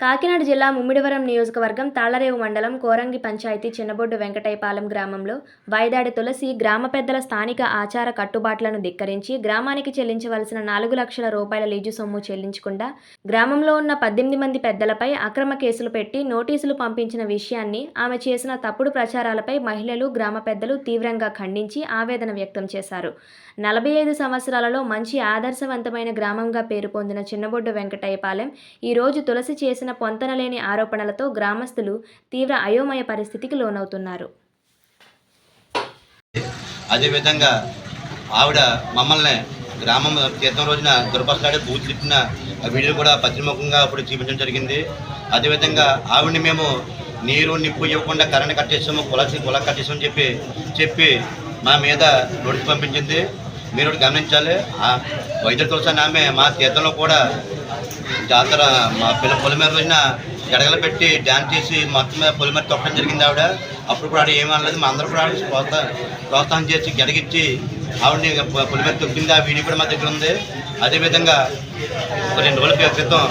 కాకినాడ జిల్లా ముమ్మిడివరం నియోజకవర్గం తాళరేవు మండలం కోరంగి పంచాయతీ చిన్నబొడ్డు వెంకటైపాలెం గ్రామంలో వైదాడి తులసి గ్రామ పెద్దల స్థానిక ఆచార కట్టుబాట్లను ధిక్కరించి గ్రామానికి చెల్లించవలసిన నాలుగు లక్షల రూపాయల లీజు సొమ్ము చెల్లించకుండా గ్రామంలో ఉన్న పద్దెనిమిది మంది పెద్దలపై అక్రమ కేసులు పెట్టి నోటీసులు పంపించిన విషయాన్ని ఆమె చేసిన తప్పుడు ప్రచారాలపై మహిళలు గ్రామ పెద్దలు తీవ్రంగా ఖండించి ఆవేదన వ్యక్తం చేశారు. నలభై ఐదు సంవత్సరాలలో మంచి ఆదర్శవంతమైన గ్రామంగా పేరు పొందిన చిన్నబొడ్డు వెంకటయ్యపాలెం ఈ రోజు తులసి చేసిన పొంతనలేని ఆరోపణలతో గ్రామస్తులు తీవ్ర అయోమయ పరిస్థితికి లోనవుతున్నారు. అదేవిధంగా ఆవిడ మమ్మల్ని గ్రామం తీర్థం రోజున దుర్భాషలాడి బూత్ తిట్టిన ఆ వీడియో కూడా పత్రిముఖంగా అప్పుడు చూపించడం జరిగింది. అదేవిధంగా ఆవిడని మేము నీరు నిప్పు ఇవ్వకుండా కరెంట్ కట్ చేసాము కులసి కుల కట్ చేసామని చెప్పి చెప్పి మా మీద నోటీస్ పంపించింది. మీరు కూడా గమనించాలి. ఆ వైద్య తులసాన్ని ఆమె మా తీర్థంలో కూడా జాతర మా పిల్ల పొలిమేర రోజున గడగలు పెట్టి డ్యాన్స్ చేసి మొత్తం మీద పొలిమేర తొక్కడం జరిగింది ఆవిడ. అప్పుడు కూడా ఆవిడ ఏమనలేదు మా అందరూ కూడా ఆవిడ ప్రోత్సాహం ప్రోత్సాహం చేసి గడగిచ్చి ఆవిడని పొలిమేర తొక్కింది. ఆ వీడియో కూడా మా దగ్గర ఉంది. అదేవిధంగా ఒక రెండు రోజుల క్రితం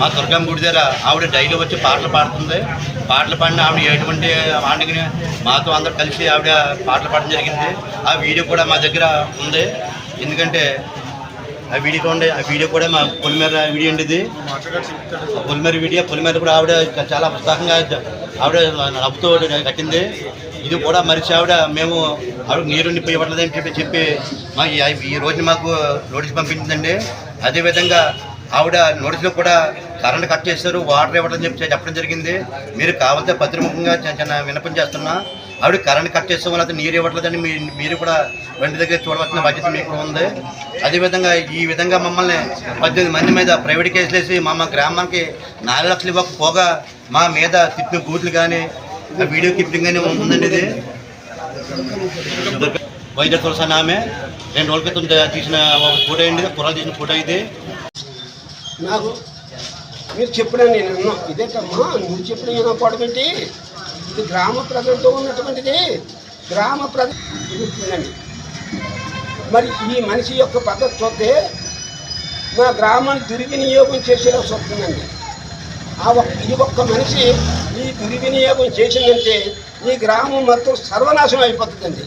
మా దుర్గమ్మ గుడి దగ్గర ఆవిడ డైలీ వచ్చి పాటలు పాడుతుంది. పాటలు పాడిన ఆవిడ ఎటువంటి ఆవిడకి మాతో అందరు కలిసి ఆవిడ పాటలు పాడడం జరిగింది. ఆ వీడియో కూడా మా దగ్గర ఉంది. ఎందుకంటే ఆ వీడియో ఉండే ఆ వీడియో కూడా మా పొలిమేర వీడియో అండి ఇది. పొలిమేర వీడియో పొలిమేర కూడా ఆవిడ చాలా ఉత్సాహంగా ఆవిడ నవ్వుతూ కట్టింది ఇది కూడా మరిచి ఆవిడ మేము ఆవిడ నీరు నిప్పి అని చెప్పి చెప్పి మా ఈ- ఈ రోజు మాకు నోటీస్ పంపించిందండి. అదేవిధంగా ఆవిడ నోటీసులో కూడా కరెంట్ కట్ చేశారు వాటర్ ఇవ్వడం చెప్పి చెప్పడం జరిగింది. మీరు కావాలంటే పత్రిముఖంగా చిన్న చిన్న విన్నపం చేస్తున్నా. ఆవిడ కరెంట్ కట్ చేస్తాం వల్ల నీరు ఇవ్వట్లేదని మీ మీరు కూడా వెంట దగ్గర చూడవలసిన బాధ్యత మీకు ఉంది. అదేవిధంగా ఈ విధంగా మమ్మల్ని పద్దెనిమిది మంది మీద ప్రైవేట్ కేసులు వేసి మా మా గ్రామానికి నాలుగు లక్షలు ఇవ్వకపోగా మా మీద తిప్పిన బూట్లు కానీ వీడియో క్లిప్పింగ్ కానీ ఉందండి ఇది. వైద్య తులసి ఆమె రెండు రోజుల క్రితం తీసిన ఫోటో అండి కుర్రాలు తీసిన ఫోటో ఇది. నాకు మీరు చెప్పిన నేను అన్నా ఇదేంటమ్మా నువ్వు చెప్పిన వినకపోవడం ఏంటి ఇది గ్రామ ప్రజలతో ఉన్నటువంటిది. గ్రామ ప్రజ మరి ఈ మనిషి యొక్క పద్ధతి చూస్తే మా గ్రామాన్ని దుర్వినియోగం చేసేలా వస్తుందండి ఆ ఒక్క ఈ ఒక్క మనిషి ఈ దుర్వినియోగం చేసిందంటే ఈ గ్రామం మొత్తం సర్వనాశనం అయిపోతుందండి.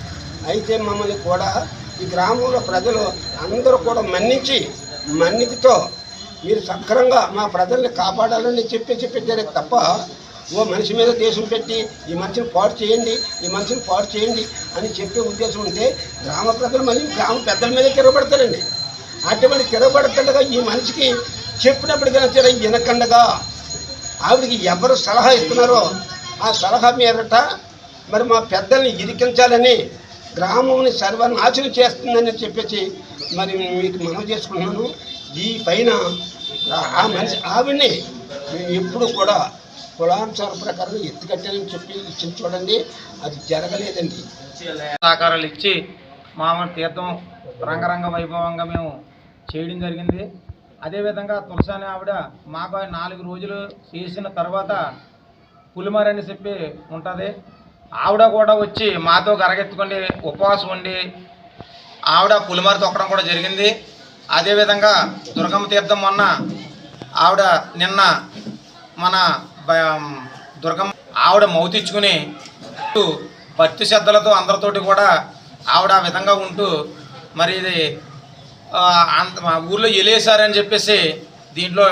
అయితే మమ్మల్ని కూడా ఈ గ్రామంలో ప్రజలు అందరూ కూడా మన్నించి మన్నికతో మీరు సక్రంగా మా ప్రజల్ని కాపాడాలని చెప్పి పెట్టారే తప్ప ఓ మనిషి మీద దేశం పెట్టి ఈ మనిషిని పాడు చేయండి ఈ మనిషిని పాడు చేయండి అని చెప్పే ఉద్దేశం ఉంటే గ్రామ ప్రజలు మళ్ళీ గ్రామ పెద్దల మీద తిరగబడతారండి అటువంటి తిరగబడుతుండగా ఈ మనిషికి చెప్పినప్పటికైనా సరే వినకండగా. ఆవిడకి ఎవరు సలహా ఇస్తున్నారో ఆ సలహా మీదట మరి మా పెద్దల్ని ఇరికించాలని గ్రామంని సర్వనాశనం చేస్తుందని చెప్పేసి మరి మీకు మనం చేసుకుంటున్నాను. ఈ పైన ఆ- మనిషి ఆవిడ్ని. మేము ఎప్పుడు కూడా కులాంశాల ప్రకారం ఎత్తుకట్టాలని చెప్పి ఇచ్చిన చూడండి అది జరగలేదండి. సహకారాలు ఇచ్చి మామూలు తీర్థం రంగరంగ వైభవంగా మేము చేయడం జరిగింది. అదేవిధంగా తులసాని ఆవిడ మాకు నాలుగు రోజులు చేసిన తర్వాత పులిమారి అని చెప్పి ఉంటుంది. ఆవిడ కూడా వచ్చి మాతో గరగెత్తుకొని ఉపవాసం ఉండి ఆవిడ పులిమర తొక్కడం కూడా జరిగింది. అదేవిధంగా దుర్గమ్మ తీర్థం మొన్న ఆవిడ నిన్న మన దుర్గమ్మ ఆవిడ మౌతిచ్చుకుని భక్తి శ్రద్ధలతో అందరితోటి కూడా ఆవిడ ఆ విధంగా ఉంటూ మరి ఇది అంత మా ఊర్లో ఎలేసారని చెప్పేసి దీంట్లో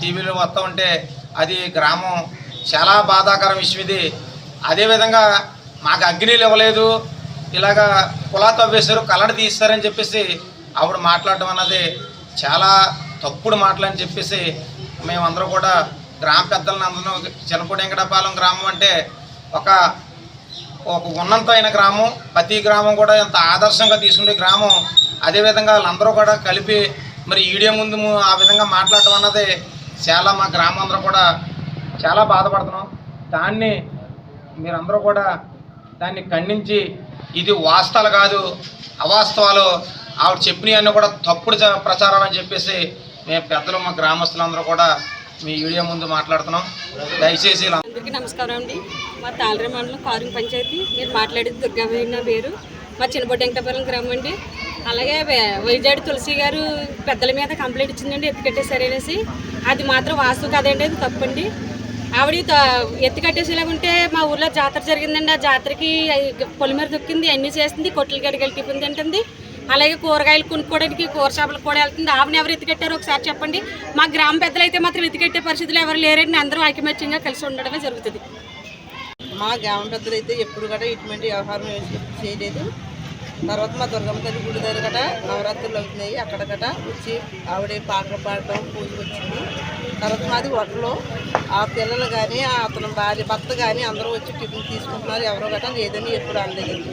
టీవీలో వస్తూ ఉంటే అది గ్రామం చాలా బాధాకరం విషయం ఇది. అదేవిధంగా మాకు అగ్నిలు ఇవ్వలేదు. ఇలాగా కులా తవ్వేశారు కలడ తీస్తారని చెప్పేసి ఆవిడ మాట్లాడడం అన్నది చాలా తప్పుడు మాటలని చెప్పేసి మేమందరూ కూడా గ్రామ పెద్దలను అందరం చిన్నపూడి వెంకటపాలెం గ్రామం అంటే ఒక ఒక ఉన్నతమైన గ్రామం ప్రతి గ్రామం కూడా ఎంత ఆదర్శంగా తీసుకునే గ్రామం అదేవిధంగా వాళ్ళందరూ కూడా కలిపి మరి ఈడియో ముందు ఆ విధంగా మాట్లాడటం అన్నది చాలా మా గ్రామం అందరూ కూడా చాలా బాధపడుతున్నాం. దాన్ని మీరందరూ కూడా దాన్ని ఖండించి ఇది వాస్తవాలు కాదు అవాస్తవాలు ఆవిడ చెప్పినవన్నీ కూడా తప్పుడు ప్రచారం అని చెప్పేసి మేము పెద్దలు మా గ్రామస్తులందరూ కూడా మీ వీడియో ముందు మాట్లాడుతున్నాం. దయచేసి అందరికీ నమస్కారం అండి. మా తాళరే మండలం కారుంగ్ పంచాయతీ. మీరు మాట్లాడేది దుర్గాబాయి పేరు మా చిన్నబొడ్డ వెంకటపురం గ్రామం అండి. అలాగే వే- వైజాడి తులసి గారు పెద్దల మీద కంప్లైంట్ ఇచ్చిందండి ఎత్తుకట్టేసారనేసి అది మాత్రం వాస్తు కదండి అది తప్పండి. ఆవిడ త- ఎత్తి ఉంటే మా ఊర్లో జాతర జరిగిందండి. ఆ జాతరకి పొలిమేర దొక్కింది అన్నీ చేసింది కొట్లు గడిగలు టిఫిన్ అలాగే కూరగాయలు కొనుక్కోవడానికి కూర చేపలకు కూడా వెళ్తుంది. ఆవిడ ఎవరు ఎత్తికట్టారో ఒకసారి చెప్పండి. మా గ్రామ పెద్దలు అయితే మాత్రం ఎత్తికెట్టే పరిస్థితులు ఎవరు లేరండి. అందరూ ఐకమత్యంగా కలిసి ఉండడమే జరుగుతుంది. మా గ్రామ పెద్దలు అయితే ఎప్పుడు కూడా ఇటువంటి వ్యవహారం చేయలేదు. తర్వాత మా దుర్గమ్మ తల్లి గుడి దగ్గర గట నవరాత్రులు అవుతున్నాయి. అక్కడ గట వచ్చి ఆవిడ పాటలు పాడటం పూజ వచ్చింది. తర్వాత మాది ఒట్లో ఆ పిల్లలు కానీ అతను భార్య భర్త కానీ అందరూ వచ్చి టిఫిన్ తీసుకుంటున్నారు. ఎవరో గట లేదని ఎప్పుడు అనలేదండి.